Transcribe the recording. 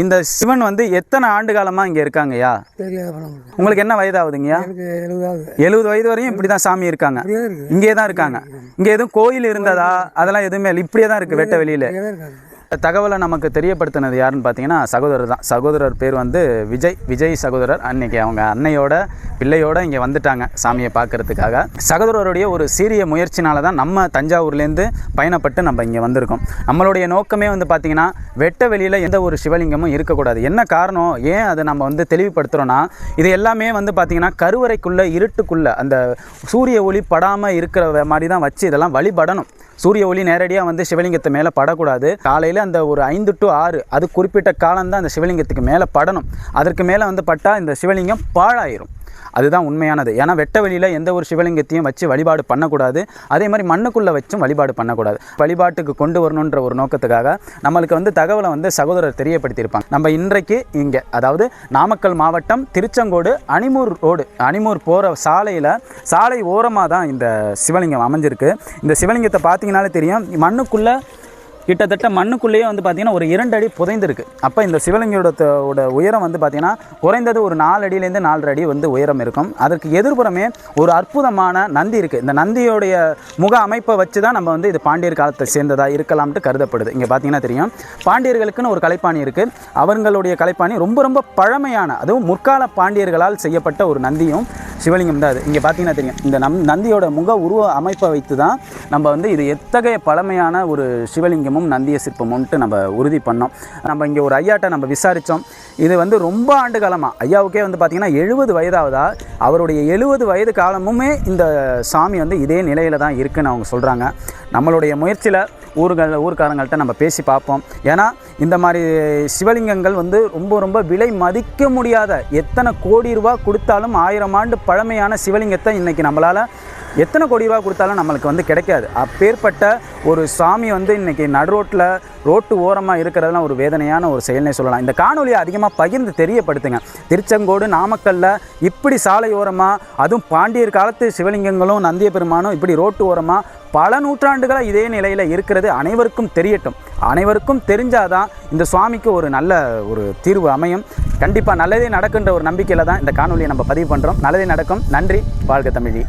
இந்த சிவன் வந்து எத்தனை ஆண்டு காலமாக இங்கே இருக்காங்கய்யா? இருக்கு. உங்களுக்கு என்ன எழுபதாவது. எழுபது வயது வரையும் இப்படி தான் சாமி இருக்காங்க. இருக்கு. இங்கே தான் இருக்காங்க. இங்கே எதுவும் கோயில் இருந்ததா? அதெல்லாம் எதுவுமே இல்லை. இப்படியே தான் இருக்குது வெட்ட வெளியில். தகவலை நமக்கு தெரியப்படுத்தினது யாருன்னு பார்த்தீங்கன்னா சகோதரர் தான். சகோதரர் பேர் வந்து விஜய். விஜய் சகோதரர். அன்னைக்கு அவங்க அன்னையோட பிள்ளையோட இங்கே வந்துட்டாங்க சாமியை பார்க்கறதுக்காக. சகோதரருடைய ஒரு சீரிய முயற்சினால தான் நம்ம தஞ்சாவூர்லேருந்து பயணப்பட்டு நம்ம இங்கே வந்திருக்கோம். நம்மளுடைய நோக்கமே வந்து பார்த்திங்கன்னா வெட்ட வெளியில் எந்த ஒரு சிவலிங்கமும் இருக்கக்கூடாது. என்ன காரணம்? ஏன் அதை நம்ம வந்து தெளிவுபடுத்துகிறோன்னா இது எல்லாமே வந்து பார்த்திங்கன்னா கருவறைக்குள்ளே இருட்டுக்குள்ளே அந்த சூரிய ஒளி படாமல் இருக்கிற மாதிரி தான் வச்சு இதெல்லாம் வழிபடணும். சூரிய ஒளி நேரடியாக வந்து சிவலிங்கத்தை மேலே படக்கூடாது. காலையில் அந்த ஒரு ஐந்து டு ஆறு அது குறிப்பிட்ட காலம் தான் அந்த சிவலிங்கத்துக்கு மேலே படணும். அதற்கு மேலே வந்து பட்டால் இந்த சிவலிங்கம் பாழாயிரும். அதுதான் உண்மையானது. ஏன்னா வெட்ட வெளியில் எந்த ஒரு சிவலிங்கத்தையும் வச்சு வழிபாடு பண்ணக்கூடாது. அதே மாதிரி மண்ணுக்குள்ளே வச்சும் வழிபாடு பண்ணக்கூடாது. வழிபாட்டுக்கு கொண்டு வரணுன்ற ஒரு நோக்கத்துக்காக நம்மளுக்கு வந்து தகவலை வந்து சகோதரர் தெரியப்படுத்தியிருப்பாங்க. நம்ம இன்றைக்கு இங்கே அதாவது நாமக்கல் மாவட்டம் திருச்செங்கோடு அணிமூர் ரோடு அணிமூர் போகிற சாலையில் சாலை ஓரமாக தான் இந்த சிவலிங்கம் அமைஞ்சிருக்கு. இந்த சிவலிங்கத்தை பார்த்தீங்கனாலே தெரியும் மண்ணுக்குள்ளே கிட்டத்தட்ட மண்ணுக்குள்ளேயே வந்து பார்த்திங்கன்னா ஒரு இரண்டு அடி புதைந்திருக்கு. அப்போ இந்த சிவலிங்கோட உயரம் வந்து பார்த்திங்கன்னா குறைந்தது ஒரு நாலு அடியிலேருந்து நாலரை அடி வந்து உயரம் இருக்கும். அதற்கு எதிர்புறமே ஒரு அற்புதமான நந்தி இருக்குது இந்த நந்தியோடைய முக அமைப்பை வச்சு தான் நம்ம வந்து இது பாண்டியர் காலத்தை சேர்ந்ததாக இருக்கலாம்ட்டு கருதப்படுது. இங்கே பார்த்தீங்கன்னா தெரியும். பாண்டியர்களுக்குன்னு ஒரு கலைப்பாணி இருக்குது அவர்களுடைய கலைப்பாணி ரொம்ப ரொம்ப பழமையான அதுவும் முற்கால பாண்டியர்களால் செய்யப்பட்ட ஒரு நந்தியும் சிவலிங்கம் தான் அது. இங்கே பார்த்தீங்கன்னா தெரியும். இந்த நம் நந்தியோட முக உருவ அமைப்பை வைத்து தான் நம்ம வந்து இது எத்தகைய பழமையான ஒரு சிவலிங்கமும் நந்திய சிற்பமும்ன்ட்டு நம்ம உறுதி பண்ணோம். நம்ம இங்கே ஒரு ஐயாட்ட நம்ம விசாரித்தோம் இது வந்து ரொம்ப ஆண்டு காலமாக ஐயாவுக்கே வந்து பார்த்திங்கன்னா எழுபது வயதாவதா அவருடைய எழுபது வயது காலமுமே இந்த சாமி வந்து இதே நிலையில் தான் இருக்குன்னு அவங்க சொல்கிறாங்க நம்மளுடைய முயற்சியில் ஊர்கள் ஊர்க்காரங்கள்ட்ட நம்ம பேசி பார்ப்போம். ஏன்னா இந்த மாதிரி சிவலிங்கங்கள் வந்து ரொம்ப ரொம்ப விலை மதிக்க முடியாத எத்தனை கோடி ரூபா கொடுத்தாலும் ஆயிரம் ஆண்டு பழமையான சிவலிங்கத்தை இன்றைக்கி நம்மளால் எத்தனை கோடி ரூபா கொடுத்தாலும் நம்மளுக்கு வந்து கிடைக்காது. அப்பேற்பட்ட ஒரு சாமி வந்து இன்றைக்கி நடுரோட்டில் ரோட்டு ஓரமாக இருக்கிறதுலாம் ஒரு வேதனையான ஒரு செயல்னே சொல்லலாம். இந்த காணொலியை அதிகமாக பகிர்ந்து தெரியப்படுத்துங்க. திருச்செங்கோடு நாமக்கல்லில் இப்படி சாலை ஓரமாக அதுவும் பாண்டியர் காலத்து சிவலிங்கங்களும் நந்திய பெருமானும் இப்படி ரோட்டு ஓரமாக பல நூற்றாண்டுகளாக இதே நிலையில் இருக்கிறது அனைவருக்கும் தெரியட்டும். அனைவருக்கும் தெரிஞ்சாதான் இந்த சுவாமிக்கு ஒரு நல்ல ஒரு தீர்வு அமையும். கண்டிப்பாக நல்லதே நடக்குன்ற ஒரு நம்பிக்கையில் தான் இந்த காணொலியை நம்ம பதிவு பண்ணுறோம் நல்லதே நடக்கும். நன்றி. வாழ்க தமிழி.